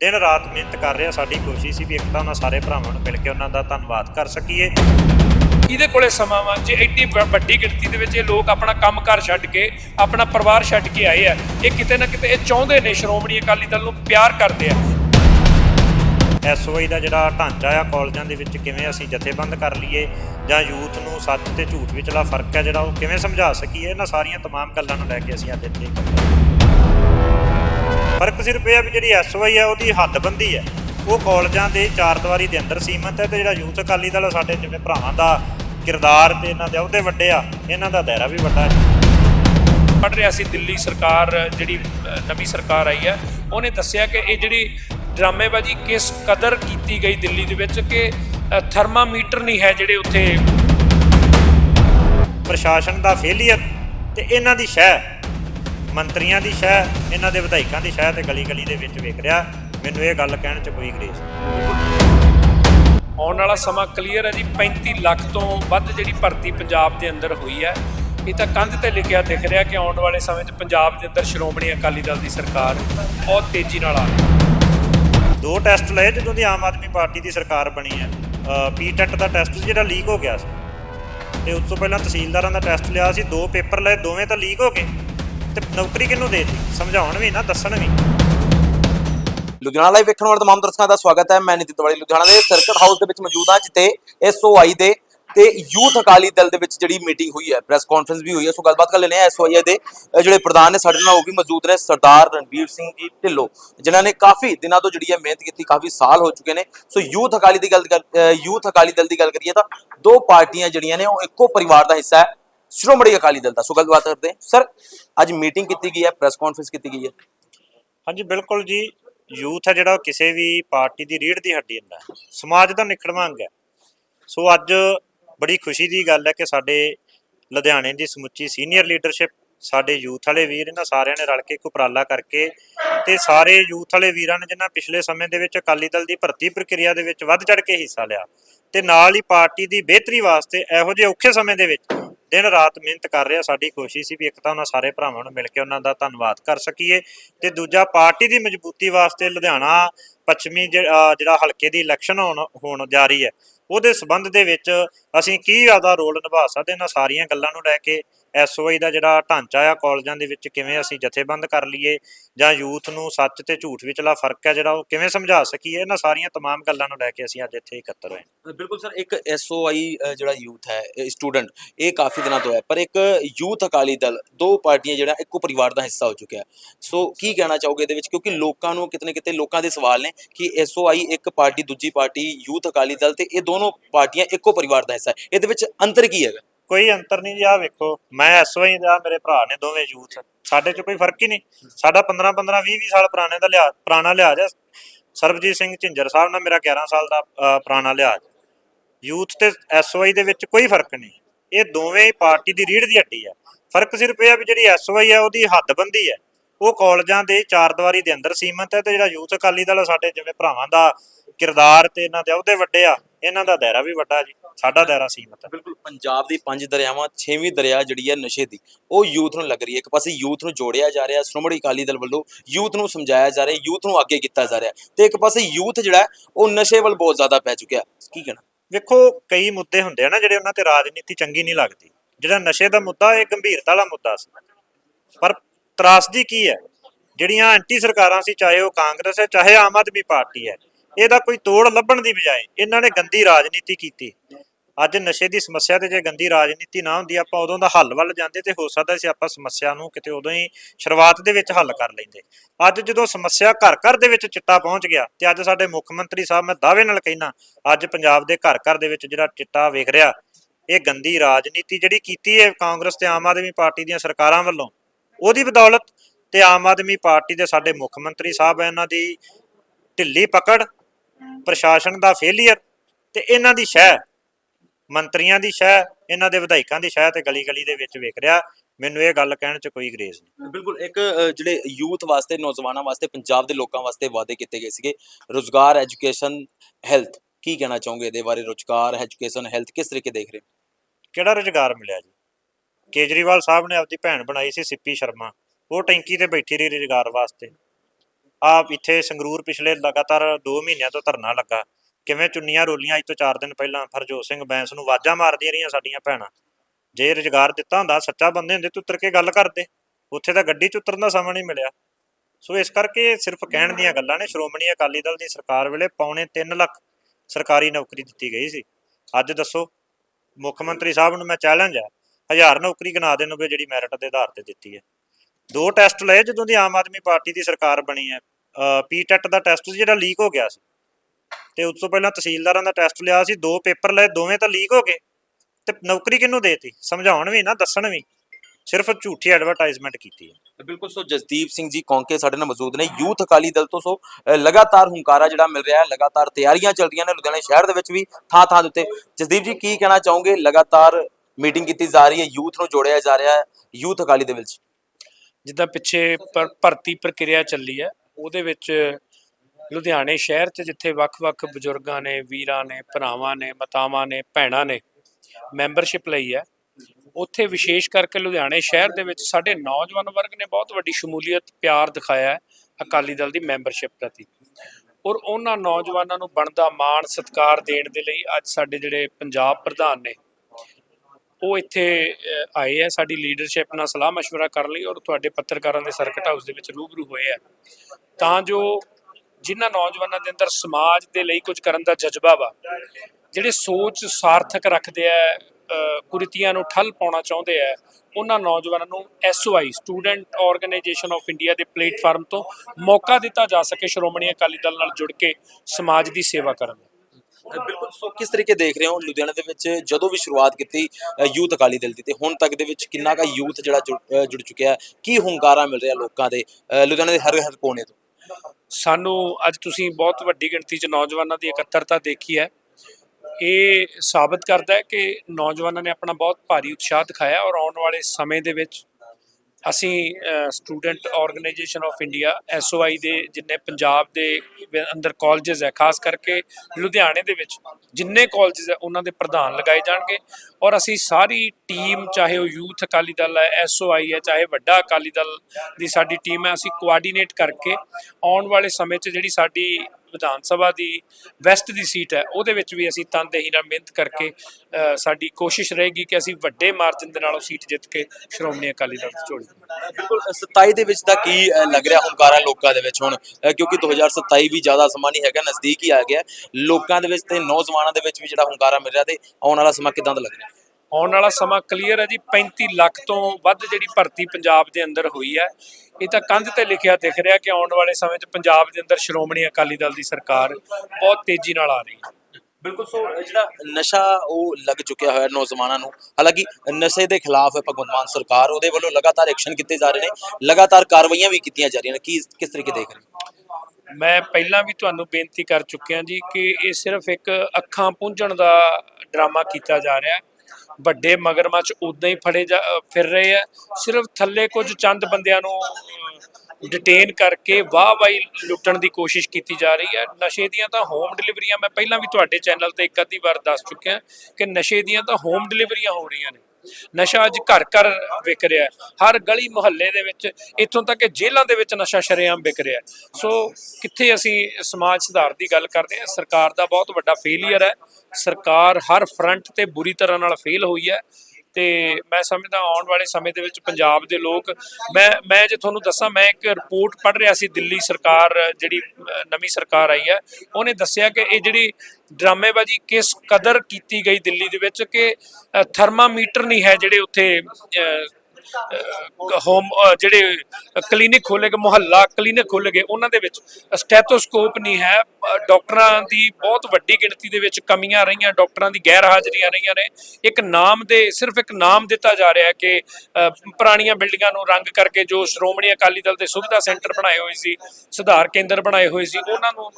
ਦਿਨ ਰਾਤ ਮਿਹਨਤ ਕਰ ਰਿਹਾ ਸਾਡੀ ਕੋਸ਼ਿਸ਼ ਸੀ ਵੀ ਇੱਕ ਤਾਂ ਉਹਨਾਂ ਸਾਰੇ ਭਰਾਵਾਂ ਨੂੰ ਮਿਲ ਕੇ ਉਹਨਾਂ ਦਾ ਧੰਨਵਾਦ ਕਰ ਸਕੀਏ ਇਹਦੇ ਕੋਲੇ ਸਮਾਂ ਵਾ ਜੇ ਐਡੀ ਵ- ਵੱਡੀ ਗਿਣਤੀ ਦੇ ਵਿੱਚ ਇਹ ਲੋਕ ਆਪਣਾ ਕੰਮਕਾਰ ਛੱਡ ਕੇ ਆਪਣਾ ਪਰਿਵਾਰ ਛੱਡ ਕੇ ਆਏ ਆ ਇਹ ਕਿਤੇ ਨਾ ਕਿਤੇ ਇਹ ਚਾਹੁੰਦੇ ਨੇ ਸ਼੍ਰੋਮਣੀ ਅਕਾਲੀ ਦਲ ਨੂੰ ਪਿਆਰ ਕਰਦੇ ਆ ਐਸਓਆਈ ਦਾ ਜਿਹੜਾ ਢਾਂਚਾ ਆ ਕਾਲਜਾਂ ਦੇ ਵਿੱਚ ਕਿਵੇਂ ਅਸੀਂ ਜਥੇਬੰਦ ਕਰ ਲਈਏ ਜਾਂ ਯੂਥ ਨੂੰ ਸੱਚ ਤੇ ਝੂਠ ਵਿਚਲਾ ਫ਼ਰਕ ਹੈ ਜਿਹੜਾ ਉਹ ਕਿਵੇਂ ਸਮਝਾ ਸਕੀਏ ਇਹਨਾਂ ਸਾਰੀਆਂ ਤਮਾਮ ਗੱਲਾਂ ਨੂੰ ਲੈ ਕੇ ਅਸੀਂ ਅੱਜ ਇੱਥੇ ਇਕੱਠੇ ਹੋਏ। ਫ਼ਰਕ ਸਿਰਫ ਇਹ ਆ ਵੀ ਜਿਹੜੀ ਐਸਓਆਈ ਹੈ ਉਹਦੀ ਹੱਦਬੰਦੀ ਹੈ ਉਹ ਕਾਲਜਾਂ ਦੇ ਚਾਰ ਦੀਵਾਰੀ ਦੇ ਅੰਦਰ ਸੀਮਤ ਹੈ ਤੇ ਜਿਹੜਾ ਯੂਥ ਅਕਾਲੀ ਦਲ ਸਾਡੇ ਜਿਵੇਂ ਭਰਾਵਾਂ ਦਾ ਕਿਰਦਾਰ ਤੇ ਇਹਨਾਂ ਦੇ ਅਹੁਦੇ ਵੱਡੇ ਆ ਇਹਨਾਂ ਦਾ ਦਾਇਰਾ ਵੀ ਵੱਡਾ ਹੈ। ਪੜ ਰਿਹਾ ਸੀ ਦਿੱਲੀ ਸਰਕਾਰ ਜਿਹੜੀ ਨਵੀਂ ਸਰਕਾਰ ਆਈ ਹੈ ਉਹਨੇ ਦੱਸਿਆ ਕਿ ਇਹ ਜਿਹੜੀ ਡਰਾਮੇਬਾਜ਼ੀ ਕਿਸ ਕਦਰ ਕੀਤੀ ਗਈ ਦਿੱਲੀ ਦੇ ਵਿੱਚ ਕਿ ਥਰਮਾਮੀਟਰ ਨਹੀਂ ਹੈ ਜਿਹੜੇ ਉੱਥੇ ਪ੍ਰਸ਼ਾਸਨ ਦਾ ਫੇਲੀਅਰ ਤੇ ਇਹਨਾਂ ਦੀ ਸ਼ਹਿ। ਮੰਤਰੀਆਂ ਦੀ ਸ਼ਹਿ ਇਹਨਾਂ ਦੇ ਵਿਧਾਇਕਾਂ ਦੀ ਸ਼ਹਿ ਤੇ ਗਲੀ ਗਲੀ ਦੇ ਵਿੱਚ ਵਿਕ ਰਿਹਾ। ਮੈਨੂੰ ਇਹ ਗੱਲ ਕਹਿਣ 'ਚ ਕੋਈ ਗਰੇਸ ਆਉਣ ਵਾਲਾ ਸਮਾਂ ਕਲੀਅਰ ਹੈ ਜੀ 35 ਲੱਖ ਤੋਂ ਵੱਧ ਜਿਹੜੀ ਭਰਤੀ ਪੰਜਾਬ ਦੇ ਅੰਦਰ ਹੋਈ ਹੈ। ਇਹ ਤਾਂ ਕੰਧ ਤੇ ਲਿਖਿਆ ਦਿਖ ਰਿਹਾ ਕਿ ਆਉਣ ਵਾਲੇ ਸਮੇਂ 'ਚ ਪੰਜਾਬ ਦੇ ਅੰਦਰ ਸ਼੍ਰੋਮਣੀ ਅਕਾਲੀ ਦਲ ਦੀ ਸਰਕਾਰ ਬਹੁਤ ਤੇਜ਼ੀ ਨਾਲ ਆ ਰਹੀ ਦੋ ਟੈਸਟ ਲਏ ਜਦੋਂ ਦੀ ਆਮ ਆਦਮੀ ਪਾਰਟੀ ਦੀ ਸਰਕਾਰ ਬਣੀ ਹੈ। ਪੀਟੈਟ ਦਾ ਟੈਸਟ ਜਿਹੜਾ ਲੀਕ ਹੋ ਗਿਆ ਸੀ। ਤੇ ਉਸ ਤੋਂ ਪਹਿਲਾਂ ਤਹਿਸੀਲਦਾਰਾਂ ਦਾ ਟੈਸਟ ਲਿਆ ਸੀ ਦੋ ਪੇਪਰ ਲਏ ਦੋਵੇਂ ਤਾਂ ਲੀਕ ਹੋ ਗਏ। ਤੇ ਨੌਕਰੀ ਕਿਹਨੂੰ ਦੇਤੀ? ਸਮਝਾਉਣ ਵੀ ਨਾ, ਦੱਸਣ ਵੀ। ਲੁਧਿਆਣਾ ਲਾਈਵ ਵੇਖਣ ਵਾਲੇ ਤਮਾਮ ਦਰਸ਼ਕਾਂ ਦਾ ਸਵਾਗਤ ਹੈ। ਮੈਂ ਨਿਤਿਨ ਤਿਵਾੜੀ, ਲੁਧਿਆਣਾ ਦੇ ਸਰਕਟ ਹਾਊਸ ਦੇ ਵਿੱਚ ਮੌਜੂਦ ਹਾਂ, ਜਿੱਥੇ ਐਸਓਆਈ ਦੇ ਤੇ ਯੂਥ ਅਕਾਲੀ ਦਲ ਦੇ ਵਿੱਚ ਜਿਹੜੀ ਮੀਟਿੰਗ ਹੋਈ ਹੈ ਪ੍ਰੈਸ ਕਾਨਫਰੰਸ ਵੀ ਹੋਈ ਹੈ। ਸੋ ਗੱਲਬਾਤ ਕਰ ਲੈਣੇ ਆ ਐਸਓਆਈ ਦੇ ਜਿਹੜੇ ਪ੍ਰਧਾਨ ਨੇ ਸਾਡੇ ਨਾਲ ਉਹ ਵੀ ਮੌਜੂਦ ਨੇ, ਸਰਦਾਰ ਰਣਬੀਰ ਸਿੰਘ ਜੀ ਢਿੱਲੋਂ, ਜਿਨ੍ਹਾਂ ਨੇ ਕਾਫੀ ਦਿਨਾਂ ਤੋਂ ਜਿਹੜੀ ਹੈ ਮਿਹਨਤ ਕੀਤੀ, ਕਾਫੀ ਸਾਲ ਹੋ ਚੁੱਕੇ ਨੇ। ਸੋ ਯੂਥ ਅਕਾਲੀ ਦੀ ਗੱਲ ਕਰ ਯੂਥ ਅਕਾਲੀ ਦਲ ਦੀ ਗੱਲ ਕਰੀਏ ਤਾਂ ਦੋ ਪਾਰਟੀਆਂ ਜਿਹੜੀਆਂ ਨੇ, ਉਹ ਇੱਕੋ ਪਰਿਵਾਰ ਦਾ ਹਿੱਸਾ ਹੈ। ਸ਼੍ਰੋਮਣੀ ਅਕਾਲੀ ਦਲ ਦਾ। ਸੋ ਗੱਲਬਾਤ ਕਰਦੇ ਹਾਂ। ਸਰ, ਅੱਜ ਮੀਟਿੰਗ ਕੀਤੀ ਗਈ ਹੈ ਪ੍ਰੈਸ ਕਾਨਫਰੰਸ ਕੀਤੀ ਗਈ ਹੈ। ਹਾਂਜੀ, ਬਿਲਕੁਲ ਜੀ। ਯੂਥ ਹੈ ਜਿਹੜਾ, ਉਹ ਕਿਸੇ ਵੀ ਪਾਰਟੀ ਦੀ ਰੀੜ ਦੀ ਹੱਡੀ ਹੁੰਦਾ ਹੈ। ਸਮਾਜ ਦਾ ਨਿਖੜਵਾਂ ਅੰਗ ਹੈ। ਸੋ ਅੱਜ ਬੜੀ ਖੁਸ਼ੀ ਦੀ ਗੱਲ ਹੈ ਕਿ ਸਾਡੇ ਲੁਧਿਆਣੇ ਦੀ ਸਮੁੱਚੀ ਸੀਨੀਅਰ ਲੀਡਰਸ਼ਿਪ ਸਾਡੇ ਯੂਥ ਵਾਲੇ ਵੀਰ, ਇਹਨਾਂ ਸਾਰਿਆਂ ਨੇ ਰਲ ਕੇ ਇੱਕ ਉਪਰਾਲਾ ਕਰਕੇ ਤੇ ਸਾਰੇ ਯੂਥ ਵਾਲੇ ਵੀਰਾਂ ਨੇ ਜਿਨ੍ਹਾਂ ਪਿਛਲੇ ਸਮੇਂ ਦੇ ਵਿੱਚ ਅਕਾਲੀ ਦਲ ਦੀ ਭਰਤੀ ਪ੍ਰਕਿਰਿਆ ਦੇ ਵਿੱਚ ਵੱਧ ਚੜ ਕੇ ਹਿੱਸਾ ਲਿਆ ਤੇ ਨਾਲ ਹੀ ਪਾਰਟੀ ਦੀ ਬਿਹਤਰੀ ਵਾਸਤੇ ਇਹੋ ਜਿਹੇ ਔਖੇ ਸਮੇਂ ਦੇ ਵਿੱਚ ਦਿਨ ਰਾਤ ਮਿਹਨਤ ਕਰ ਰਿਹਾ, ਸਾਡੀ ਕੋਸ਼ਿਸ਼ ਸੀ ਵੀ ਇੱਕ ਤਾਂ ਉਹਨਾਂ ਸਾਰੇ ਭਰਾਵਾਂ ਨੂੰ ਮਿਲ ਕੇ ਉਹਨਾਂ ਦਾ ਧੰਨਵਾਦ ਕਰ ਸਕੀਏ ਤੇ ਦੂਜਾ ਪਾਰਟੀ ਦੀ ਮਜ਼ਬੂਤੀ ਵਾਸਤੇ ਲੁਧਿਆਣਾ ਪੱਛਮੀ ਜਿਹੜਾ ਹਲਕੇ ਦੀ ਇਲੈਕਸ਼ਨ ਹੋਣ ਹੋਣ ਜਾ ਰਹੀ ਹੈ। ਉਹਦੇ ਸਬੰਧ ਦੇ ਵਿੱਚ ਅਸੀਂ ਕੀ ਜ਼ਿਆਦਾ ਰੋਲ ਨਿਭਾ ਸਕਦੇ ਇਹਨਾਂ ਸਾਰੀਆਂ ਗੱਲਾਂ ਨੂੰ ਲੈ ਕੇ? ਐਸਓਆਈ ਦਾ ਜਿਹੜਾ ਢਾਂਚਾ ਆ ਕਾਲਜਾਂ ਦੇ ਵਿੱਚ ਕਿਵੇਂ ਅਸੀਂ ਜਥੇਬੰਦ ਕਰ ਲਈਏ? ਜਾਂ ਯੂਥ ਨੂੰ ਸੱਚ ਤੇ ਝੂਠ ਵਿਚਲਾ ਫ਼ਰਕ ਹੈ ਜਿਹੜਾ ਉਹ ਕਿਵੇਂ ਸਮਝਾ ਸਕੀਏ? ਇਹਨਾਂ ਸਾਰੀਆਂ ਤਮਾਮ ਗੱਲਾਂ ਨੂੰ ਲੈ ਕੇ ਅਸੀਂ ਅੱਜ ਇੱਥੇ ਇਕੱਤਰ ਹੋਏ ਬਿਲਕੁਲ ਸਰ, ਇੱਕ ਐਸਓਆਈ ਜਿਹੜਾ ਯੂਥ ਹੈ ਸਟੂਡੈਂਟ ਇਹ ਕਾਫੀ ਦਿਨਾਂ ਤੋਂ ਹੈ, ਪਰ ਇੱਕ ਯੂਥ ਅਕਾਲੀ ਦਲ, ਦੋ ਪਾਰਟੀਆਂ ਜਿਹੜਾ ਇੱਕੋ ਪਰਿਵਾਰ ਦਾ ਹਿੱਸਾ ਹੋ ਚੁੱਕਿਆ ਸੋ ਕੀ ਕਹਿਣਾ ਚਾਹੋਗੇ ਇਹਦੇ ਵਿੱਚ? ਕਿਉਂਕਿ ਲੋਕਾਂ ਨੂੰ ਕਿਤੇ ਨਾ ਕਿਤੇ ਲੋਕਾਂ ਦੇ ਸਵਾਲ ਨੇ ਕਿ ਐਸਓਆਈ ਇੱਕ ਪਾਰਟੀ, ਦੂਜੀ ਪਾਰਟੀ, ਯੂਥ ਅਕਾਲੀ ਦਲ ਤੇ ਇਹ ਦੋਨੋਂ ਪਾਰਟੀਆਂ ਇੱਕੋ ਪਰਿਵਾਰ ਦਾ ਹਿੱਸਾ ਹੈ। ਇਹਦੇ ਵਿੱਚ ਅੰਤਰ ਕੀ ਹੈਗਾ? ਕੋਈ ਅੰਤਰ ਨਹੀਂ ਜੀ, ਆਹ ਵੇਖੋ, ਮੈਂ ਐਸਓਆਈ ਦਾ, ਮੇਰੇ ਭਰਾ ਨੇ ਦੋਵੇਂ ਯੂਥ। ਸਾਡੇ 'ਚ ਕੋਈ ਫ਼ਰਕ ਹੀ ਨਹੀਂ। ਸਾਡਾ 15 15 20 20 ਸਾਲ ਪੁਰਾਣੇ ਦਾ ਲਿਆ, ਪੁਰਾਣਾ ਲਿਹਾਜ਼ ਹੈ। ਸਰਬਜੀਤ ਸਿੰਘ ਝਿੰਜਰ ਸਾਹਿਬ ਨਾਲ ਮੇਰਾ 11 ਸਾਲ ਦਾ ਪੁਰਾਣਾ ਲਿਹਾਜ਼ ਯੂਥ ਤੇ ਐਸਓਆਈ ਦੇ ਵਿੱਚ ਕੋਈ ਫ਼ਰਕ ਨਹੀਂ। ਇਹ ਦੋਵੇਂ ਪਾਰਟੀ ਦੀ ਰੀੜ ਦੀ ਹੱਡੀ ਹੈ। ਫ਼ਰਕ ਸਿਰਫ ਇਹ ਆ ਵੀ ਜਿਹੜੀ ਐਸਓਆਈ ਹੈ, ਉਹਦੀ ਹੱਦਬੰਦੀ ਹੈ। ਉਹ ਕਾਲਜਾਂ ਦੇ ਚਾਰ ਦੀਵਾਰੀ ਦੇ ਅੰਦਰ ਸੀਮਤ ਹੈ ਤੇ ਜਿਹੜਾ ਯੂਥ ਅਕਾਲੀ ਦਲ ਸਾਡੇ ਜਿਵੇਂ ਭਰਾਵਾਂ ਦਾ ਕਿਰਦਾਰ ਤੇ ਇਹਨਾਂ ਦੇ ਅਹੁਦੇ ਵੱਡੇ ਆ ਇਹਨਾਂ ਦਾ ਦਾਇਰਾ ਵੀ ਵੱਡਾ ਜੀ ਸਾਡਾ ਦਾਇਰਾ ਸੀਮਤ ਹੈ। ਬਿਲਕੁਲ ਪੰਜਾਬ ਦੀ ਪੰਜ ਦਰਿਆਵਾਂ ਛੇਵੀਂ ਦਰਿਆ ਜਿਹੜੀ ਹੈ ਨਸ਼ੇ ਦੀ ਉਹ ਯੂਥ ਨੂੰ ਲੱਗ ਰਹੀ ਹੈ। ਇੱਕ ਪਾਸੇ ਯੂਥ ਨੂੰ ਜੋੜਿਆ ਜਾ ਰਿਹਾ ਸ਼੍ਰੋਮਣੀ ਅਕਾਲੀ ਦਲ ਵੱਲੋਂ ਯੂਥ ਨੂੰ ਸਮਝਾਇਆ ਜਾ ਰਿਹਾ ਯੂਥ ਨੂੰ ਅੱਗੇ ਕੀਤਾ ਜਾ ਰਿਹਾ ਤੇ ਇੱਕ ਪਾਸੇ ਯੂਥ ਜਿਹੜਾ ਉਹ ਨਸ਼ੇ ਵੱਲ ਬਹੁਤ ਜ਼ਿਆਦਾ ਪੈ ਚੁੱਕਿਆ। ਕੀ ਕਹਿਣਾ? ਵੇਖੋ ਕਈ ਮੁੱਦੇ ਹੁੰਦੇ ਆ ਨਾ ਜਿਹੜੇ ਉਹਨਾਂ ਤੇ ਰਾਜਨੀਤੀ ਚੰਗੀ ਨਹੀਂ ਲੱਗਦੀ। ਜਿਹੜਾ ਨਸ਼ੇ ਦਾ ਮੁੱਦਾ ਇਹ ਗੰਭੀਰਤਾ ਵਾਲਾ ਮੁੱਦਾ ਸੀ। ਪਰ ਤਰਾਸਦੀ ਕੀ ਹੈ? ਜਿਹੜੀਆਂ ਐਂਟੀ ਸਰਕਾਰਾਂ ਸੀ ਚਾਹੇ ਉਹ ਕਾਂਗਰਸ ਹੈ ਚਾਹੇ ਆਮ ਆਦਮੀ ਪਾਰਟੀ ਹੈ ਇਹਦਾ ਕੋਈ ਤੋੜ ਲੱਭਣ ਦੀ ਬਜਾਏ ਇਹਨਾਂ ਨੇ ਗੰਦੀ ਰਾਜਨੀਤੀ ਕੀਤੀ। ਅੱਜ ਨਸ਼ੇ ਦੀ ਸਮੱਸਿਆ ਤੇ ਜੇ ਗੰਦੀ ਰਾਜਨੀਤੀ ਨਾ ਹੁੰਦੀ, ਆਪਾਂ ਉਦੋਂ ਦਾ ਹੱਲ ਵੱਲ ਜਾਂਦੇ ਤੇ ਹੋ ਸਕਦਾ ਸੀ ਆਪਾਂ ਸਮੱਸਿਆ ਨੂੰ ਕਿਤੇ ਉਦੋਂ ਹੀ ਸ਼ੁਰੂਆਤ ਦੇ ਵਿੱਚ ਹੱਲ ਕਰ ਲੈਂਦੇ। ਅੱਜ ਜਦੋਂ ਸਮੱਸਿਆ ਘਰ ਘਰ ਦੇ ਵਿੱਚ ਚਿੱਟਾ ਪਹੁੰਚ ਗਿਆ ਤੇ ਅੱਜ ਸਾਡੇ ਮੁੱਖ ਮੰਤਰੀ ਸਾਹਿਬ, ਮੈਂ ਦਾਅਵੇ ਨਾਲ ਕਹਿਣਾ ਅੱਜ ਪੰਜਾਬ ਦੇ ਘਰ ਘਰ ਦੇ ਵਿੱਚ ਜਿਹੜਾ ਚਿੱਟਾ ਵੇਖ ਰਿਹਾ, ਇਹ ਗੰਦੀ ਰਾਜਨੀਤੀ ਜਿਹੜੀ ਕੀਤੀ ਹੈ ਕਾਂਗਰਸ ਤੇ ਆਮ ਆਦਮੀ ਪਾਰਟੀ ਦੀਆਂ ਸਰਕਾਰਾਂ ਵੱਲੋਂ, ਉਹਦੀ ਬਦੌਲਤ ਤੇ ਆਮ ਆਦਮੀ ਪਾਰਟੀ ਦੇ ਸਾਡੇ ਮੁੱਖ ਮੰਤਰੀ ਸਾਹਿਬ ਇਹਨਾਂ ਦੀ ਢਿੱਲੀ ਪਕੜ ਪ੍ਰਸ਼ਾਸਨ ਦਾ ਫੇਲੀਅਰ ਤੇ ਇਹਨਾਂ ਦੀ ਸ਼ਹਿ ਮੰਤਰੀਆਂ ਦੀ ਸ਼ਹਿ ਇਹਨਾਂ ਦੇ ਵਿਧਾਇਕਾਂ ਦੀ ਸ਼ਹਿ ਤੇ ਗਲੀ ਗਲੀ ਦੇ ਵਿੱਚ ਵੇਖ ਰਿਹਾ। ਮੈਨੂੰ ਇਹ ਗੱਲ ਕਹਿਣ 'ਚ ਕੋਈ ਗਰੇਜ਼ ਨਹੀਂ। ਬਿਲਕੁਲ ਇੱਕ ਅ, ਜਿਹੜੇ ਯੂਥ ਵਾਸਤੇ ਨੌਜਵਾਨਾਂ ਵਾਸਤੇ ਪੰਜਾਬ ਦੇ ਲੋਕਾਂ ਵਾਸਤੇ ਵਾਅਦੇ ਕੀਤੇ ਗਏ ਸੀਗੇ। ਰੋਜ਼ਗਾਰ ਐਜੂਕੇਸ਼ਨ ਹੈਲਥ ਕੀ ਕਹਿਣਾ ਚਾਹੋਗੇ ਇਹਦੇ ਬਾਰੇ? ਰੋਜ਼ਗਾਰ ਐਜੂਕੇਸ਼ਨ ਹੈਲਥ ਕਿਸ ਤਰੀਕੇ ਦੇਖ ਰਹੇ ਹੋ? ਕਿਹੜਾ ਰੁਜ਼ਗਾਰ ਮਿਲਿਆ ਜੀ? ਕੇਜਰੀਵਾਲ ਸਾਹਿਬ ਨੇ ਆਪਦੀ ਭੈਣ ਬਣਾਈ ਸੀ ਸਿੱਪੀ ਸ਼ਰਮਾ। ਉਹ ਟੈਂਕੀ ਤੇ ਬੈਠੀ ਰਹੀ ਰੁਜ਼ਗਾਰ ਵਾਸਤੇ। ਆ ਇੱਥੇ ਸੰਗਰੂਰ ਪਿਛਲੇ ਲਗਾਤਾਰ 2 ਮਹੀਨਿਆਂ ਤੋਂ ਧਰਨਾ ਲੱਗਾ। ਕਿਵੇਂ ਚੁੰਨੀਆਂ ਰੋਲੀਆਂ ਅੱਜ ਤੋਂ 4 ਦਿਨ ਪਹਿਲਾਂ ਹਰਜੋਤ ਸਿੰਘ ਬੈਂਸ ਨੂੰ ਆਵਾਜ਼ਾਂ ਮਾਰਦੀਆਂ ਰਹੀਆਂ ਸਾਡੀਆਂ ਭੈਣਾਂ? ਜੇ ਰੁਜ਼ਗਾਰ ਦਿੱਤਾ ਹੁੰਦਾ, ਸੱਚਾ ਬੰਦੇ ਹੁੰਦੇ, ਤੂੰ ਉਤਰ ਕੇ ਗੱਲ ਕਰਦੇ। ਉੱਥੇ ਤਾਂ ਗੱਡੀ 'ਚ ਉਤਰਨ ਦਾ ਸਮਾਂ ਨਹੀਂ ਮਿਲਿਆ। ਸੋ ਇਸ ਕਰਕੇ ਸਿਰਫ ਕਹਿਣ ਦੀਆਂ ਗੱਲਾਂ ਨੇ, ਸ਼੍ਰੋਮਣੀ ਅਕਾਲੀ ਦਲ ਦੀ ਸਰਕਾਰ ਵੇਲੇ ਪੌਣੇ 3 ਲੱਖ ਸਰਕਾਰੀ ਨੌਕਰੀ ਦਿੱਤੀ ਗਈ ਸੀ। ਅੱਜ ਦੱਸੋ, ਮੁੱਖ ਮੰਤਰੀ ਸਾਹਿਬ ਨੂੰ ਮੈਂ ਚੈਲੰਜ ਹੈ ਹਜ਼ਾਰ ਨੌਕਰੀ ਗਿਣਾ ਦੇਣ ਨੂੰ ਜਿਹੜੀ ਮੈਰਿਟ ਦੇ ਆਧਾਰ ਤੇ ਦਿੱਤੀ ਹੈ। ਦੋ ਟੈਸਟ ਲਏ ਜਦੋਂ ਦੀ ਆਮ ਆਦਮੀ ਪਾਰਟੀ ਦੀ ਸਰਕਾਰ ਬਣੀ ਹੈ। ਪੀਟੈਟ ਦਾ ਟੈਸਟ ਸੀ ਜਿਹੜਾ ਲੀਕ ਹੋ ਗਿਆ ਸੀ। ਤੇ ਉਸ ਤੋਂ ਪਹਿਲਾਂ ਤਹਿਸੀਲਦਾਰਾਂ ਦਾ ਟੈਸਟ ਲਿਆ ਸੀ, ਦੋ ਪੇਪਰ ਲਏ, ਦੋਵੇਂ ਤਾਂ ਲੀਕ ਹੋ ਗਏ। ਤੇ ਨੌਕਰੀ ਕਿਹਨੂੰ ਦੇਤੀ? ਸਮਝਾਉਣ ਵੀ ਨਾ, ਦੱਸਣ ਵੀ। ਸਿਰਫ ਝੂਠੀ ਐਡਵਰਟਾਈਜ਼ਮੈਂਟ ਕੀਤੀ ਹੈ। ਬਿਲਕੁਲ, ਸੋ ਜਸਦੀਪ ਸਿੰਘ ਜੀ ਕੌਂਕੇ ਸਾਡੇ ਨਾਲ ਮੌਜੂਦ ਨੇ। ਯੂਥ ਅਕਾਲੀ ਦਲ ਤੋਂ, ਸੋ ਲਗਾਤਾਰ ਹੁੰਕਾਰਾ ਜਿਹੜਾ ਮਿਲ ਰਿਹਾ ਹੈ, ਲਗਾਤਾਰ ਤਿਆਰੀਆਂ ਚੱਲ ਰਹੀਆਂ ਨੇ ਲੁਧਿਆਣਾ ਸ਼ਹਿਰ ਦੇ ਵਿੱਚ ਵੀ ਥਾਂ ਥਾਂ ਦੇ ਉੱਤੇ। ਜਸਦੀਪ ਜੀ, ਕੀ ਕਹਿਣਾ ਚਾਹੋਗੇ? ਲਗਾਤਾਰ ਮੀਟਿੰਗ ਕੀਤੀ ਜਾ ਰਹੀ ਹੈ, ਯੂਥ ਨੂੰ ਜੋੜਿਆ ਜਾ ਰਿਹਾ ਹੈ, ਯੂਥ ਅਕਾਲੀ ਦੇ ਵਿੱਚ। ਜਿੱਦਾਂ ਪਿੱਛੇ ਪਰ- ਭਰਤੀ ਪ੍ਰਕਿਰਿਆ ਚੱਲੀ ਹੈ, ਉਹਦੇ ਵਿੱਚ ਲੁਧਿਆਣੇ ਸ਼ਹਿਰ 'ਚ ਜਿੱਥੇ ਵੱਖ-ਵੱਖ ਬਜ਼ੁਰਗਾਂ ਨੇ, ਵੀਰਾਂ ਨੇ, ਭਰਾਵਾਂ ਨੇ, ਮਾਤਾਵਾਂ ਨੇ, ਭੈਣਾਂ ਨੇ ਮੈਂਬਰਸ਼ਿਪ ਲਈ ਹੈ, ਉੱਥੇ ਵਿਸ਼ੇਸ਼ ਕਰਕੇ ਲੁਧਿਆਣੇ ਸ਼ਹਿਰ ਦੇ ਵਿੱਚ ਸਾਡੇ ਨੌਜਵਾਨ ਵਰਗ ਨੇ ਬਹੁਤ ਵੱਡੀ ਸ਼ਮੂਲੀਅਤ, ਪਿਆਰ ਦਿਖਾਇਆ ਹੈ ਅਕਾਲੀ ਦਲ ਦੀ ਮੈਂਬਰਸ਼ਿਪ ਪ੍ਰਤੀ। ਔਰ ਉਹਨਾਂ ਨੌਜਵਾਨਾਂ ਨੂੰ ਬਣਦਾ ਮਾਣ, ਸਤਿਕਾਰ ਦੇਣ ਦੇ ਲਈ ਅੱਜ ਸਾਡੇ ਜਿਹੜੇ ਪੰਜਾਬ ਪ੍ਰਧਾਨ ਨੇ ਉਹ ਇੱਥੇ ਆਏ ਆ, ਸਾਡੀ ਲੀਡਰਸ਼ਿਪ ਨਾਲ ਸਲਾਹ مشਵਰਾ ਕਰਨ ਲਈ ਔਰ ਤੁਹਾਡੇ ਪੱਤਰਕਾਰਾਂ ਦੇ ਸਰਕਟ ਹਾਊਸ ਦੇ ਵਿੱਚ ਰੂਬਰੂ ਹੋਏ ਆ। ਤਾਂ ਜੋ ਜਿਨ੍ਹਾਂ ਨੌਜਵਾਨਾਂ ਦੇ ਅੰਦਰ ਸਮਾਜ ਦੇ ਲਈ ਕੁਝ ਕਰਨ ਦਾ ਜਜ਼ਬਾ ਵਾ, ਜਿਹੜੇ ਸੋਚ ਸਾਰਥਕ ਰੱਖਦੇ ਆ ਕੁਰੀਤੀਆਂ ਨੂੰ ਠੱਲ ਪਾਉਣਾ ਚਾਹੁੰਦੇ ਆ, ਉਹਨਾਂ ਨੌਜਵਾਨਾਂ ਨੂੰ SOI student organisation of India ਦੇ ਪਲੇਟਫਾਰਮ ਤੋਂ ਮੌਕਾ ਦਿੱਤਾ ਜਾ ਸਕੇ। ਸ਼੍ਰੋਮਣੀ ਅਕਾਲੀ ਦਲ ਨਾਲ ਜੁੜ ਕੇ ਸਮਾਜ ਦੀ ਸੇਵਾ ਕਰਨ। ਬਿਲਕੁਲ, ਸੋ ਕਿਸ ਤਰੀਕੇ ਦੇਖ ਰਹੇ ਹੋ ਲੁਧਿਆਣਾ ਦੇ ਵਿੱਚ ਜਦੋਂ ਵੀ ਸ਼ੁਰੂਆਤ ਕੀਤੀ ਯੂਥ ਅਕਾਲੀ ਦਲ ਦੀ ਤੇ ਹੁਣ ਤੱਕ ਦੇ ਵਿੱਚ ਕਿੰਨਾ ਕਾ ਯੂਥ ਜਿਹੜਾ ਜੁੜ ਜੁੜ ਚੁੱਕਿਆ ਕੀ ਹੁੰਗਾਰਾ ਮਿਲ ਰਿਹਾ ਲੋਕਾਂ ਦੇ ਲੁਧਿਆਣਾ ਦੇ ਹਰ ਹਰ ਕੋਨੇ ਤੋਂ? ਸਾਨੂੰ ਅੱਜ ਤੁਸੀਂ ਬਹੁਤ ਵੱਡੀ ਗਿਣਤੀ 'ਚ ਨੌਜਵਾਨਾਂ ਦੀ ਇਕੱਤਰਤਾ ਦੇਖੀ ਹੈ। ਇਹ ਸਾਬਤ ਕਰਦਾ ਹੈ ਕਿ ਨੌਜਵਾਨਾਂ ਨੇ ਆਪਣਾ ਬਹੁਤ ਭਾਰੀ ਉਤਸ਼ਾਹ ਦਿਖਾਇਆ ਔਰ ਆਉਣ ਵਾਲੇ ਸਮੇਂ ਦੇ ਵਿੱਚ ਅਸੀਂ student organisation of India SOI ਦੇ ਜਿੰਨੇ ਪੰਜਾਬ ਦੇ ਅੰਦਰ ਕਾਲਜਸ ਹੈ, ਖਾਸ ਕਰਕੇ ਲੁਧਿਆਣੇ ਦੇ ਵਿੱਚ, ਜਿੰਨੇ ਕਾਲਜਸ ਹੈ, ਉਹਨਾਂ ਦੇ ਪ੍ਰਧਾਨ ਲਗਾਏ ਜਾਣਗੇ। ਔਰ ਅਸੀਂ ਸਾਰੀ ਟੀਮ ਚਾਹੇ ਉਹ ਯੂਥ ਅਕਾਲੀ ਦਲ ਹੈ ਐਸਓਆਈ ਹੈ, ਚਾਹੇ ਵੱਡਾ ਅਕਾਲੀ ਦਲ ਦੀ ਸਾਡੀ ਟੀਮ ਹੈ, ਅਸੀਂ ਕੋਆਰਡੀਨੇਟ ਕਰਕੇ ਆਉਣ ਵਾਲੇ ਸਮੇਂ 'ਚ ਜਿਹੜੀ ਸਾਡੀ ਵਿਧਾਨ ਸਭਾ ਦੀ ਵੈਸਟ ਦੀ ਸੀਟ ਹੈ ਉਹਦੇ ਵਿੱਚ ਵੀ ਅਸੀਂ ਤਨਦੇਹੀ ਨਾਲ ਮਿਹਨਤ ਕਰਕੇ ਸਾਡੀ ਕੋਸ਼ਿਸ਼ ਰਹੇਗੀ ਕਿ ਅਸੀਂ ਵੱਡੇ ਮਾਰਜਨ ਦੇ ਨਾਲ ਉਹ ਸੀਟ ਜਿੱਤ ਕੇ ਸ਼੍ਰੋਮਣੀ ਅਕਾਲੀ ਦਲ 'ਚ ਜੋੜੀਏ ਬਿਲਕੁਲ 27 ਦੇ ਵਿੱਚ ਤਾਂ ਕੀ ਲੱਗ ਰਿਹਾ ਹੁੰਕਾਰਾ ਲੋਕਾਂ ਦੇ ਵਿੱਚ ਹੁਣ? ਅ, ਕਿਉਂਕਿ 2027 ਵੀ ਜ਼ਿਆਦਾ ਸਮਾਂ ਨਹੀਂ ਹੈਗਾ ਨਜ਼ਦੀਕ ਹੀ ਆ ਗਿਆ। ਲੋਕਾਂ ਦੇ ਵਿੱਚ ਤੇ ਨੌਜਵਾਨਾਂ ਦੇ ਵਿੱਚ ਵੀ ਜਿਹੜਾ ਹੁੰਕਾਰਾ ਮਿਲ ਰਿਹਾ ਤੇ ਆਉਣ ਵਾਲਾ ਸਮਾਂ ਕਿਦਾਂ ਦਾ ਲੱਗ ਰਿਹਾ? ਆਉਣ ਵਾਲਾ ਸਮਾਂ ਕਲੀਅਰ ਹੈ ਜੀ। 35 ਲੱਖ ਤੋਂ ਵੱਧ ਜਿਹੜੀ ਭਰਤੀ ਪੰਜਾਬ ਦੇ ਅੰਦਰ ਹੋਈ ਹੈ। ਇਹ ਤਾਂ ਕੰਧ ਤੇ ਲਿਖਿਆ ਦਿਖ ਰਿਹਾ ਕਿ ਆਉਣ ਵਾਲੇ ਸਮੇਂ 'ਚ ਪੰਜਾਬ ਦੇ ਅੰਦਰ ਸ਼੍ਰੋਮਣੀ ਅਕਾਲੀ ਦਲ ਦੀ ਸਰਕਾਰ ਬਹੁਤ ਤੇਜ਼ੀ ਨਾਲ ਆ ਰਹੀ ਹੈ। ਬਿਲਕੁਲ ਸੋ ਜਿਹੜਾ ਨਸ਼ਾ ਉਹ ਲੱਗ ਚੁੱਕਿਆ ਹੋਇਆ ਨੌਜਵਾਨਾਂ ਨੂੰ ਹਾਲਾਂਕਿ ਨਸ਼ੇ ਦੇ ਖਿਲਾਫ ਹੈ ਭਗਵੰਤ ਮਾਨ ਸਰਕਾਰ ਉਹਦੇ ਵੱਲੋਂ ਲਗਾਤਾਰ ਐਕਸ਼ਨ ਕੀਤੇ ਜਾ ਰਹੇ ਨੇ ਲਗਾਤਾਰ ਕਾਰਵਾਈਆਂ ਵੀ ਕੀਤੀਆਂ ਜਾ ਰਹੀਆਂ ਨੇ। ਕੀ ਕਿਸ ਤਰੀਕੇ ਦੇਖ ਰਹੇ ਮੈਂ ਪਹਿਲਾਂ ਵੀ ਤੁਹਾਨੂੰ ਬੇਨਤੀ ਕਰ ਚੁੱਕਿਆ ਜੀ ਕਿ ਇਹ ਸਿਰਫ ਇੱਕ ਅੱਖਾਂ ਪੂੰਝਣ ਦਾ ਡਰਾਮਾ ਕੀਤਾ ਜਾ ਰਿਹਾ ਹੈ। ਵੱਡੇ ਮਗਰਮੱਛ ਉਦਾਂ ਹੀ ਫੜੇ ਜਾ ਫਿਰ ਰਹੇ ਆ। ਸਿਰਫ ਥੱਲੇ ਕੁਝ ਚੰਦ ਬੰਦਿਆਂ ਨੂੰ ਡਿਟੇਨ ਕਰਕੇ ਵਾਹ ਵਾਹੀ ਲੁੱਟਣ ਦੀ ਕੋਸ਼ਿਸ਼ ਕੀਤੀ ਜਾ ਰਹੀ ਹੈ। ਨਸ਼ੇ ਦੀਆਂ ਤਾਂ ਹੋਮ ਡਿਲੀਵਰੀਆਂ ਮੈਂ ਪਹਿਲਾਂ ਵੀ ਤੁਹਾਡੇ ਚੈਨਲ ਤੇ ਇੱਕ ਅੱਧੀ ਵਾਰ ਦੱਸ ਚੁੱਕਿਆ ਕਿ ਨਸ਼ੇ ਦੀਆਂ ਤਾਂ ਹੋਮ ਡਿਲੀਵਰੀਆਂ ਹੋ ਰਹੀਆਂ ਨੇ। ਨਸ਼ਾ ਅੱਜ ਘਰ ਘਰ ਵਿਕ ਰਿਹਾ ਹਰ ਗਲੀ ਮੁਹੱਲੇ ਦੇ ਵਿੱਚ, ਇੱਥੋਂ ਤੱਕ ਕਿ ਜੇਲ੍ਹਾਂ ਦੇ ਵਿੱਚ ਨਸ਼ਾ ਸ਼ਰੇਆਮ ਵਿਕ ਰਿਹਾ ਸੋ ਕਿੱਥੇ ਅਸੀਂ ਸਮਾਜ ਸੁਧਾਰ ਦੀ ਗੱਲ ਕਰਦੇ ਹਾਂ, ਸਰਕਾਰ ਦਾ ਬਹੁਤ ਵੱਡਾ ਫੇਲਿਅਰ ਹੈ। ਸਰਕਾਰ ਹਰ ਫਰੰਟ ਤੇ ਬੁਰੀ ਤਰ੍ਹਾਂ ਨਾਲ ਫੇਲ ਹੋਈ ਹੈ। ਤੇ ਮੈਂ ਸਮਝਦਾ ਆਉਣ ਵਾਲੇ ਸਮੇਂ ਦੇ ਵਿੱਚ ਪੰਜਾਬ ਦੇ ਲੋਕ, ਮੈਂ ਮੈਂ ਜੇ ਤੁਹਾਨੂੰ ਦੱਸਾਂ, ਮੈਂ ਇੱਕ ਰਿਪੋਰਟ ਪੜ੍ਹ ਰਿਹਾ ਸੀ ਦਿੱਲੀ ਸਰਕਾਰ, ਜਿਹੜੀ ਨਵੀਂ ਸਰਕਾਰ ਆਈ ਹੈ, ਉਹਨੇ ਦੱਸਿਆ ਕਿ ਇਹ ਜਿਹੜੀ ਡਰਾਮੇਬਾਜ਼ੀ ਕਿਸ ਕਦਰ ਕੀਤੀ ਗਈ ਦਿੱਲੀ ਦੇ ਵਿੱਚ ਕਿ ਥਰਮਾਮੀਟਰ ਨਹੀਂ ਹੈ ਜਿਹੜੇ ਉੱਥੇ ਹੋਮ ਜਿਹੜੇ ਕਲੀਨਿਕ ਖੋਲੇ ਗਏ ਮੁਹੱਲਾ ਕਲੀਨਿਕ ਖੋਲੇ ਗਏ ਉਹਨਾਂ ਦੇ ਵਿੱਚ ਸਟੈਥੋਸਕੋਪ ਨਹੀਂ ਹੈ। ਅ, ਡਾਕਟਰਾਂ ਦੀ ਬਹੁਤ ਵੱਡੀ ਗਿਣਤੀ ਦੇ ਵਿੱਚ ਕਮੀਆਂ ਰਹੀਆਂ ਡਾਕਟਰਾਂ ਦੀ ਗੈਰ ਹਾਜ਼ਰੀਆਂ ਰਹੀਆਂ ਨੇ। ਇੱਕ ਨਾਮ ਦੇ ਸਿਰਫ ਇੱਕ ਨਾਮ ਦਿੱਤਾ ਜਾ ਰਿਹਾ ਕਿ ਪੁਰਾਣੀਆਂ ਬਿਲਡਿੰਗਾਂ ਨੂੰ ਰੰਗ ਕਰਕੇ ਜੋ ਸ਼੍ਰੋਮਣੀ ਅਕਾਲੀ ਦਲ ਦੇ ਸੁਵਿਧਾ ਸੈਂਟਰ ਬਣਾਏ ਹੋਏ ਸੀ ਸੁਧਾਰ ਕੇਂਦਰ ਬਣਾਏ ਹੋਏ ਸੀ ਉਹਨਾਂ ਨੂੰ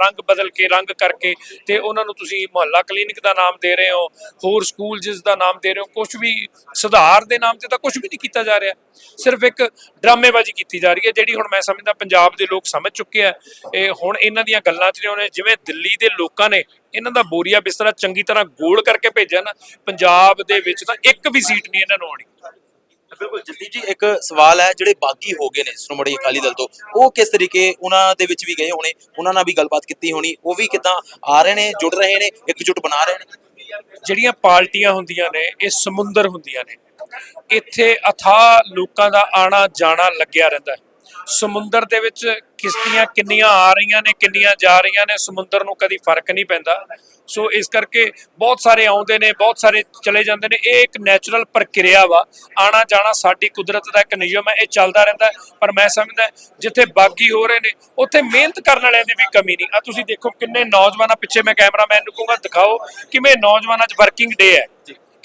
ਰੰਗ ਬਦਲ ਕੇ ਰੰਗ ਕਰਕੇ ਤੇ ਉਹਨਾਂ ਨੂੰ ਤੁਸੀਂ ਮੁਹੱਲਾ ਕਲੀਨਿਕ ਦਾ ਨਾਮ ਦੇ ਰਹੇ ਹੋ ਹੋਰ ਸਕੂਲ ਜਿਸ ਦਾ ਨਾਮ ਦੇ ਰਹੇ ਹੋ ਕੁਝ ਵੀ ਸੁਧਾਰ ਦੇ ਨਾਮ ਤੇ ਤਾਂ ਕੁਝ ਵੀ ਨਹੀਂ ਕੀਤਾ ਜਾ ਰਿਹਾ। ਸਿਰਫ ਇੱਕ ਡਰਾਮੇਬਾਜ਼ੀ ਕੀਤੀ ਜਾ ਰਹੀ ਹੈ ਜਿਹੜੀ ਹੁਣ ਮੈਂ ਸਮਝਦਾ ਪੰਜਾਬ ਦੇ ਲੋਕ ਸਮਝ ਚੁੱਕੇ ਆ। ਇਹ ਹੁਣ ਇਹਨਾਂ ਦੀਆਂ ਗੱਲਾਂ 'ਚ ਨੇ ਜਿਵੇਂ ਦਿੱਲੀ ਦੇ ਲੋਕਾਂ ਨੇ ਇਹਨਾਂ ਦਾ ਬੋਰੀਆ ਬਿਸਤਰਾ ਚੰਗੀ ਤਰ੍ਹਾਂ ਗੋਲ ਕਰਕੇ ਭੇਜਿਆ ਨਾ ਪੰਜਾਬ ਦੇ ਵਿੱਚ ਤਾਂ ਇੱਕ ਵੀ ਸੀਟ ਨਹੀਂ ਇਹਨਾਂ ਨੂੰ ਆਉਣੀ। ਬਿਲਕੁਲ ਜਸਦੀਪ ਜੀ ਇੱਕ ਸਵਾਲ ਹੈ ਜਿਹੜੇ ਬਾਗੀ ਹੋ ਗਏ ਨੇ ਸ਼੍ਰੋਮਣੀ ਅਕਾਲੀ ਦਲ ਤੋਂ। ਉਹ ਕਿਸ ਤਰੀਕੇ ਉਹਨਾਂ ਦੇ ਵਿੱਚ ਵੀ ਗਏ ਹੋਣੇ ਉਹਨਾਂ ਨਾਲ ਵੀ ਗੱਲਬਾਤ ਕੀਤੀ ਹੋਣੀ ਉਹ ਵੀ ਕਿਦਾਂ ਆ ਰਹੇ ਨੇ ਜੁੜ ਰਹੇ ਨੇ ਇਕਜੁੱਟ ਬਣਾ ਰਹੇ ਨੇ? ਜਿਹੜੀਆਂ ਪਾਰਟੀਆਂ ਹੁੰਦੀਆਂ ਨੇ ਇਹ ਸਮੁੰਦਰ ਹੁੰਦੀਆਂ ਨੇ। ਇੱਥੇ ਅਥਾਹ ਲੋਕਾਂ ਦਾ ਆਣਾ ਜਾਣਾ ਲੱਗਿਆ ਰਹਿੰਦਾ ਹੈ। ਸਮੁੰਦਰ ਦੇ ਵਿੱਚ ਕਿਸ਼ਤੀਆਂ ਕਿੰਨੀਆਂ ਆ ਰਹੀਆਂ ਨੇ, ਕਿੰਨੀਆਂ ਜਾ ਰਹੀਆਂ ਨੇ, ਸਮੁੰਦਰ ਨੂੰ ਕਦੀ ਫ਼ਰਕ ਨਹੀਂ ਪੈਂਦਾ। ਸੋ ਇਸ ਕਰਕੇ ਬਹੁਤ ਸਾਰੇ ਆਉਂਦੇ ਨੇ, ਬਹੁਤ ਸਾਰੇ ਚਲੇ ਜਾਂਦੇ ਨੇ। ਇਹ ਇੱਕ ਨੈਚੁਰਲ ਪ੍ਰਕਿਰਿਆ ਵਾ। ਆਣਾ ਜਾਣਾ ਸਾਡੀ ਕੁਦਰਤ ਦਾ ਇੱਕ ਨਿਯਮ ਹੈ, ਇਹ ਚੱਲਦਾ ਰਹਿੰਦਾ ਪਰ ਮੈਂ ਸਮਝਦਾ ਜਿੱਥੇ ਬਾਗੀ ਹੋ ਰਹੇ ਨੇ, ਉੱਥੇ ਮਿਹਨਤ ਕਰਨ ਵਾਲਿਆਂ ਦੀ ਵੀ ਕਮੀ ਨਹੀਂ। ਆ ਤੁਸੀਂ ਦੇਖੋ ਕਿੰਨੇ ਨੌਜਵਾਨਾਂ ਪਿੱਛੇ ਮੈਂ ਕੈਮਰਾਮੈਨ ਨੂੰ ਕਹੂੰਗਾ, ਦਿਖਾਓ ਕਿਵੇਂ ਨੌਜਵਾਨਾਂ 'ਚ ਵਰਕਿੰਗ ਡੇ ਹੈ।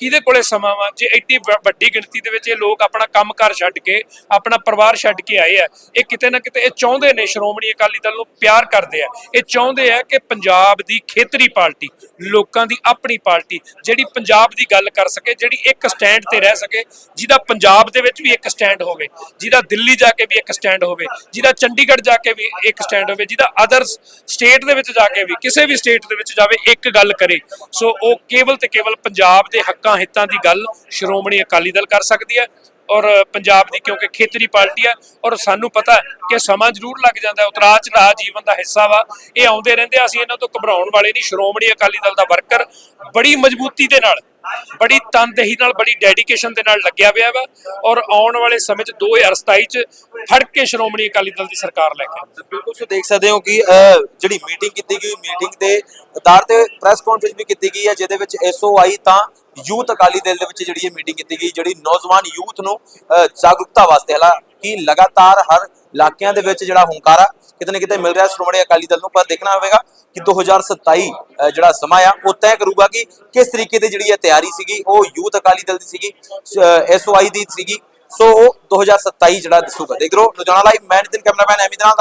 ਕਿਹਦੇ ਕੋਲੇ ਸਮਾਂ ਵਾ? ਜੇ ਐਡੀ ਵ- ਵੱਡੀ ਗਿਣਤੀ ਦੇ ਵਿੱਚ ਇਹ ਲੋਕ ਆਪਣਾ ਕੰਮਕਾਰ ਛੱਡ ਕੇ, ਆਪਣਾ ਪਰਿਵਾਰ ਛੱਡ ਕੇ ਆਏ ਆ, ਇਹ ਕਿਤੇ ਨਾ ਕਿਤੇ ਇਹ ਚਾਹੁੰਦੇ ਨੇ ਸ਼੍ਰੋਮਣੀ ਅਕਾਲੀ ਦਲ ਨੂੰ ਪਿਆਰ ਕਰਦੇ ਆ। ਇਹ ਚਾਹੁੰਦੇ ਆ ਕਿ ਪੰਜਾਬ ਦੀ ਖੇਤਰੀ ਪਾਰਟੀ, ਲੋਕਾਂ ਦੀ ਆਪਣੀ ਪਾਰਟੀ, ਜਿਹੜੀ ਪੰਜਾਬ ਦੀ ਗੱਲ ਕਰ ਸਕੇ, ਜਿਹੜੀ ਇੱਕ ਸਟੈਂਡ ਤੇ ਰਹਿ ਸਕੇ, ਜਿਹਦਾ ਪੰਜਾਬ ਦੇ ਵਿੱਚ ਵੀ ਇੱਕ ਸਟੈਂਡ ਹੋਵੇ, ਜਿਹਦਾ ਦਿੱਲੀ ਜਾ ਕੇ ਵੀ ਇੱਕ ਸਟੈਂਡ ਹੋਵੇ, ਜਿਹਦਾ ਚੰਡੀਗੜ੍ਹ ਜਾ ਕੇ ਵੀ ਇੱਕ ਸਟੈਂਡ ਹੋਵੇ, ਜਿਹਦਾ ਅਦਰ ਸਟੇਟ ਦੇ ਵਿੱਚ ਜਾ ਕੇ ਵੀ, ਕਿਸੇ ਵੀ ਸਟੇਟ ਦੇ ਵਿੱਚ ਜਾਵੇ, ਇੱਕ ਗੱਲ ਕਰੇ। ਸੋ ਉਹ ਕੇਵਲ ਤੇ ਕੇਵਲ ਪੰਜਾਬ ਦੇ ਹੱਕਾਂ ਹਿੱਤਾਂ ਦੀ ਗੱਲ ਸ਼੍ਰੋਮਣੀ ਅਕਾਲੀ ਦਲ ਕਰ ਸਕਦੀ ਹੈ ਔਰ ਪੰਜਾਬ ਦੀ ਕਿਉਂਕਿ ਖੇਤਰੀ ਪਾਰਟੀ ਹੈ ਔਰ ਸਾਨੂੰ ਪਤਾ ਕਿ ਸਮਾਂ ਜ਼ਰੂਰ ਲੱਗ ਜਾਂਦਾ ਹੈ। ਉਤਰਾਅ ਜੀਵਨ ਦਾ ਹਿੱਸਾ ਵਾ। ਇਹ ਆਉਂਦੇ ਰਹਿੰਦੇ ਅਸੀਂ ਇਹਨਾਂ ਤੋਂ ਘਬਰਾਉਣ ਵਾਲੇ ਨਹੀਂ। ਸ਼੍ਰੋਮਣੀ ਅਕਾਲੀ ਦਲ ਦਾ ਵਰਕਰ ਬੜੀ ਮਜ਼ਬੂਤੀ ਦੇ ਨਾਲ, ਬੜੀ ਤਨਦੇਹੀ ਨਾਲ, ਬੜੀ ਡੈਡੀਕੇਸ਼ਨ ਦੇ ਨਾਲ ਲੱਗਿਆ ਹੋਇਆ ਵਾ ਔਰ ਆਉਣ ਵਾਲੇ ਸਮੇਂ 'ਚ 2027 'ਚ ਫੜ ਕੇ ਸ਼੍ਰੋਮਣੀ ਅਕਾਲੀ ਦਲ ਦੀ ਸਰਕਾਰ ਲੈ ਕੇ ਬਿਲਕੁਲ ਤੁਸੀਂ ਦੇਖ ਸਕਦੇ ਹੋ ਕਿ ਜਿਹੜੀ ਮੀਟਿੰਗ ਕੀਤੀ ਗਈ ਮੀਟਿੰਗ ਦੇ ਆਧਾਰ ਤੇ ਪ੍ਰੈਸ ਕਾਨਫਰੰਸ ਵੀ ਕੀਤੀ ਗਈ ਹੈ, ਜਿਹਦੇ ਵਿੱਚ ਐਸਓਆਈ ਤਾਂ ਯੂਥ ਅਕਾਲੀ ਦਲ ਦੇ ਵਿੱਚ ਜਿਹੜੀ ਇਹ ਮੀਟਿੰਗ ਕੀਤੀ ਗਈ ਜਿਹੜੀ ਨੌਜਵਾਨ ਯੂਥ ਨੂੰ ਜਾਗਰੂਕਤਾ ਵਾਸਤੇ ਹਾਲਾਂਕਿ ਲਗਾਤਾਰ ਹਰ ਇਲਾਕਿਆਂ ਦੇ ਵਿੱਚ ਜਿਹੜਾ ਹੁੰਕਾਰਾ ਕਿਤੇ ਨਾ ਕਿਤੇ ਮਿਲ ਰਿਹਾ ਸ਼੍ਰੋਮਣੀ ਅਕਾਲੀ ਦਲ ਨੂੰ ਪਰ ਦੇਖਣਾ ਹੋਵੇਗਾ ਕਿ 2027 ਅਹ, ਜਿਹੜਾ ਸਮਾਂ ਆ ਉਹ ਤੈਅ ਕਰੂਗਾ ਕਿ ਕਿਸ ਤਰੀਕੇ ਦੀ ਜਿਹੜੀ ਇਹ ਤਿਆਰੀ ਸੀਗੀ ਉਹ ਯੂਥ ਅਕਾਲੀ ਦਲ ਦੀ ਸੀਗੀ ਐਸਓਆਈ ਦੀ ਸੀਗੀ। ਸੋ ਉਹ 2027 ਜਿਹੜਾ ਦੱਸੂਗਾ। ਦੇਖ ਲਓ ਲੁਧਿਆਣਾ ਲਾਈਵ ਮੈਂ ਨਿਤਿਨ ਕੈਮਰਾਮੈਨ ਐਮੀ ਦੇ ਨਾਲ